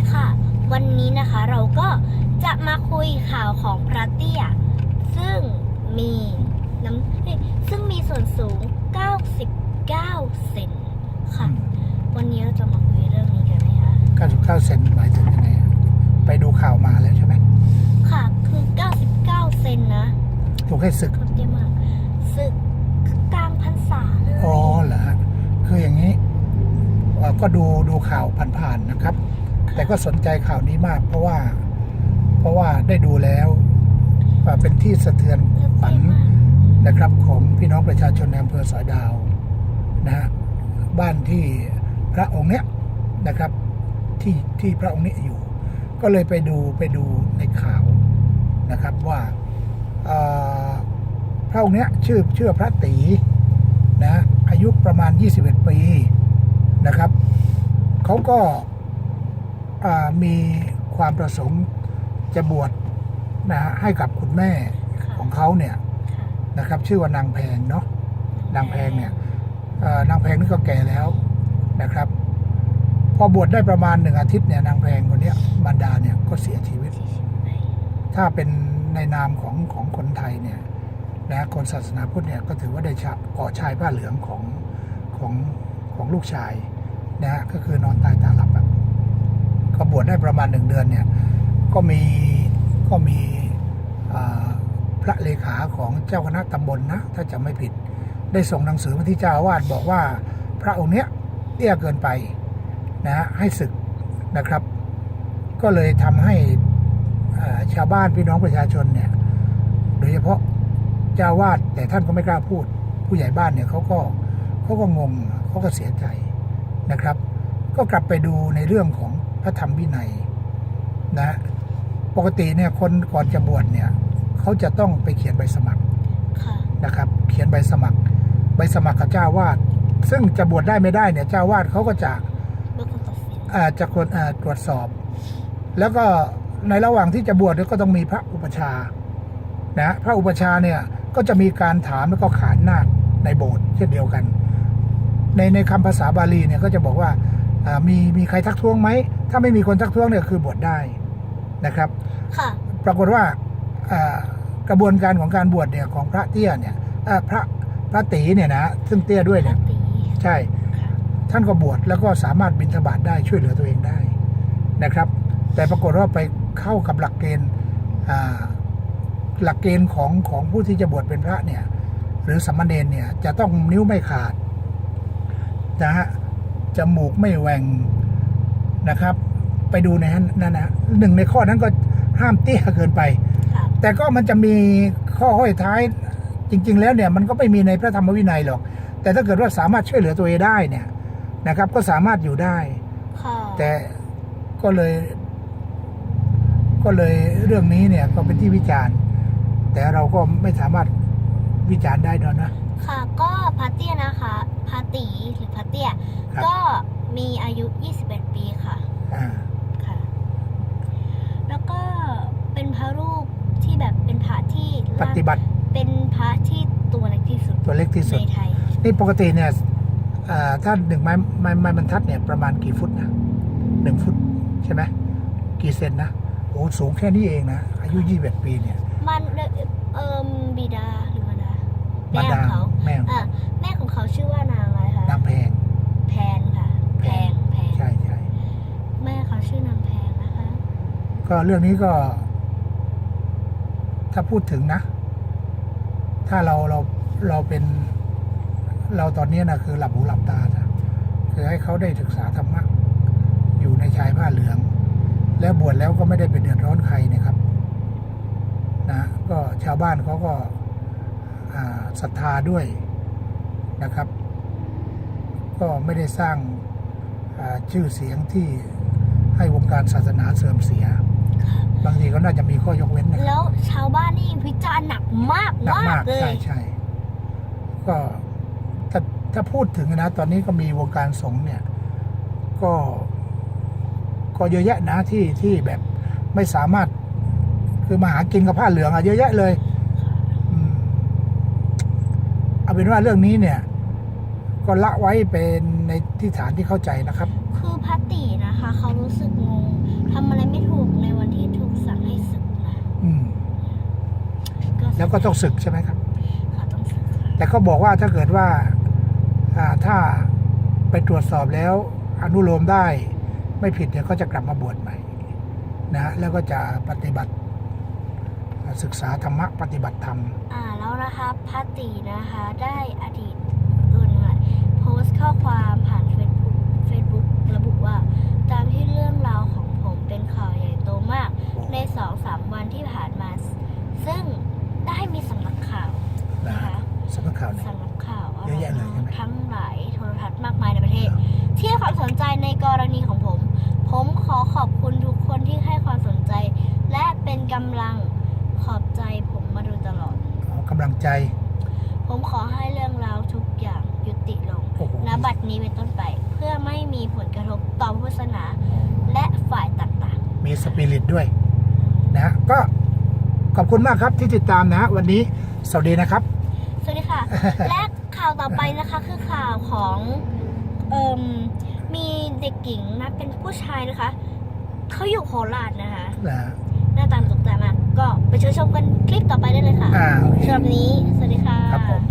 ดีค่ะ วันนี้นะคะเราก็จะมาคุยข่าวของพระเตี้ย ซึ่งมีน้ำเอ้ยซึ่งมีส่วนสูง 99 เซนค่ะ วันนี้เราจะมาคุยเรื่องนี้กันนะคะ99 เซนหมายถึงยังไงอะไปดูข่าวมาแล้วใช่ไหมค่ะ คือ 99 เซนนะถูกให้ศึกพระเตี้ยมากศึกกลางพรรษาเลยอ๋อเหรอฮะคืออย่างนี้เอ่อก็ดูดูข่าวผ่านๆนะครับ แต่ก็สนใจข่าวนี้มาก เพราะว่า เพราะว่าได้ดูแล้วเอ่อเป็นที่สะเทือนขวัญนะครับ ของพี่น้องประชาชนในอำเภอสอยดาวนะฮะบ้านที่พระองค์เนี้ยนะครับที่ที่พระองค์นี้อยู่ ก็เลยไปดูไปดูในข่าวนะครับว่าพระองค์เนี้ยชื่อชื่อพระตีนะอายุประมาณ 21 ปีนะครับเขาก็ มีความประสงค์จะบวชนะฮะให้กับคุณแม่ค่ะของเขาเนี่ยค่ะนะครับ ชื่อว่านางแพงเนาะนางแพงเนี่ยเอ่อนางแพงนี่ก็แก่แล้วนะครับ พอบวชได้ประมาณหนึ่งอาทิตย์เนี่ยนางแพงคนเนี้ยบรรดาเนี่ยก็เสียชีวิต ถ้าเป็นในนามของของคนไทยเนี่ยนะคนศาสนาพุทธเนี่ยก็ถือว่าได้ชะเกาะชายผ้าเหลืองของของของลูกชายนะฮะก็คือนอนตายตาหลับอะ ก็บวชได้ประมาณหนึ่งเดือนเนี่ยก็มีก็มีพระเลขาของเจ้าคณะตำบลนะถ้าจำไม่ผิด ได้ส่งหนังสือมาที่เจ้าอาวาสบอกว่าพระองค์เนี้ยเตี้ยเกินไปนะฮะให้ศึกนะครับ ก็เลยทำให้ชาวบ้านพี่น้องประชาชนเนี่ยโดยเฉพาะเจ้าวาดแต่ท่านก็ไม่กล้าพูด ผู้ใหญ่บ้านเนี่ยเขาก็เขาก็งงเขาก็เสียใจนะครับ ก็กลับไปดูในเรื่องของ พระธรรมวินัยนะ ปกติเนี่ยคนก่อนจะบวชเนี่ยเขาจะต้องไปเขียนใบสมัครค่ะนะครับ เขียนใบสมัคร ใบสมัครกับเจ้าอาวาด ซึ่งจะบวชได้ไม่ได้เนี่ยเจ้าอาวาดเขาก็จะเป็นคนตัดสินอาจะคนอ่าตรวจสอบ แล้วก็ในระหว่างที่จะบวชเนี่ยก็ต้องมีพระอุปชฌาย์นะพระอุปชฌาย์เนี่ยก็จะมีการถามแล้วก็ขานนาคในโบสถ์เช่นเดียวกัน ในในคำภาษาบาลีเนี่ยก็จะบอกว่าอ่า มีมีใครทักท้วงไหม ถ้าไม่มีคนทักท้วงเนี่ยคือบวชได้นะครับค่ะปรากฏว่าอ่ากระบวนการของการบวชเนี่ยของพระเตี้ยเนี่ยอ่าพระพระตีเนี่ยนะซึ่งเตี้ยด้วยพเนี่ระยตีใช่ค่ะท่านก็บวชแล้วก็สามารถบิณฑบาตได้ช่วยเหลือตัวเองได้นะครับ แต่ปรากฏว่าไปเข้ากับหลักเกณฑ์อ่าหลักเกณฑ์ของของผู้ที่จะบวชเป็นพระเนี่ยหรือสามเณรเนี่ยจะต้องนิ้วไม่ขาดนะฮะ จมูกไม่แหว่งนะครับ ไปดูในนั้นนั่นนะหนึ่งในข้อนั้นก็ห้ามเตี้ยเกินไปค่ะแต่ก็มันจะมีข้อห้อยท้ายจริง ๆ แล้วเนี่ยมันก็ไม่มีในพระธรรมวินัยหรอก แต่ถ้าเกิดว่าสามารถช่วยเหลือตัวเองได้เนี่ยนะครับ ก็สามารถอยู่ได้ค่ะแต่ก็เลย ก็เลยเรื่องนี้เนี่ยก็เป็นที่วิจารณ์ แต่เราก็ไม่สามารถวิจารณ์ได้ดอกนะ ค่ะก็พระเตี้ยนะคะพระตีหรือพระเตี้ย ครับ ก็ มีอายุ 21 ปีค่ะ อ่าค่ะ แล้วก็เป็นพระรูปที่แบบเป็นพระที่ปฏิบัติเป็นพระที่ตัวเล็กที่สุดตัวเล็กที่สุด ในไทย นี่ปกติเนี่ยอ่าถ้าหนึ่งไม้ไม้ไม้บรรทัดเนี่ยประมาณกี่ฟุตนะหนึ่งฟุตใช่ไหมกี่เซนนะโอ้สูงแค่นี้เองนะอายุยี่สิบปีเนี่ย มันเอิมบิดาหรือมารดาบรแม่รขดาองเขาแม่ของอะแม่ของเขาชื่อว่านางอะไรคะนางแพงแพนค่ะ แพงแพง ใช่ใช่แม่เขาชื่อนางแพงนะคะ ก็เรื่องนี้ก็ ถ้าพูดถึงนะ ถ้าเราเราเราเป็น เราตอนนี้นะคือหลับหูหลับตานะคือให้เขาได้ศึกษาธรรมะอยู่ในชายผ้าเหลือง แล้วบวชแล้วก็ไม่ได้เป็นเดือดร้อนใครนะครับ นะ ก็ชาวบ้านเขาก็อ่าศรัทธาด้วยนะครับ ก็ไม่ได้สร้างอ่า ชื่อเสียงที่ให้วงการศาสนาเสื่อมเสีย บางทีก็น่าจะมีข้อยกเว้นนะครับแล้วชาวบ้านนี่วิจารณ์หนักมากหนักมามากกเลใช่ยใช่ก็ถ้าถ้าพูดถึงนะ ตอนนี้ก็มีวงการสงฆ์เนี่ย ก็ก็เยอะแยะนะที่ที่แบบไม่สามารถคือมาหากินกับผ้าเหลืองอะเยอะแยะเลยอืมเอาเป็นว่าเรื่องนี้เนี่ย ก็ละไว้เป็นในที่ฐานที่เข้าใจนะครับ คือพระตินะคะ เขารู้สึกงงทำอะไรไม่ถูกในวันที่ถูกสั่งให้ศึกนะอืแล้วก็ต้องศึกใช่ไหมครับแต่ก็บอกว่าถ้าเกิดว่าถ้าไปตรวจสอบแล้วอนุโลมได้ไม่ผิดเดี๋ยวก็จะกลับมาบวชใหม่นะแล้วก็จะปฏิบัติศึกษาธรรมะปฏิบัติธรรม อ่าแล้วนะคะพระตีนะคะได้อดีต สำนักข่าวเนี่ย สำนักข่าวอะไรเยอะแยะเลยใช่ไหม ทั้งหลายโทรทัศน์มากมายในประเทศ ที่ให้ความสนใจในกรณีของผม ผมขอขอบคุณทุกคนที่ให้ความสนใจ และเป็นกำลังขอบใจผมมาโดยตลอดอ๋อกำลังใจ ผมขอให้เรื่องราวทุกอย่างยุติลงโอ้โห ณบัดนี้เป็นต้นไป เพื่อไม่มีผลกระทบต่อพุทธศาสนาและฝ่ายต่างมีสปิริตด้วยนะฮะก็ขอบคุณมากครับที่ติดตามนะฮะวันนี้สวัสดีนะครับ ๆ สวัสดีค่ะ และข่าวต่อไปนะคะคือข่าวของเอิมมีเด็กหญิงนะเป็นผู้ชายนะคะเขาอยู่โคราชนะคะนะฮะหน้าตาตกใจมากก็ไปเชิญชมกันคลิปต่อไปได้เลยค่ะอ่าโอเคสำหรับวันนี้ สวัสดีค่ะครับผม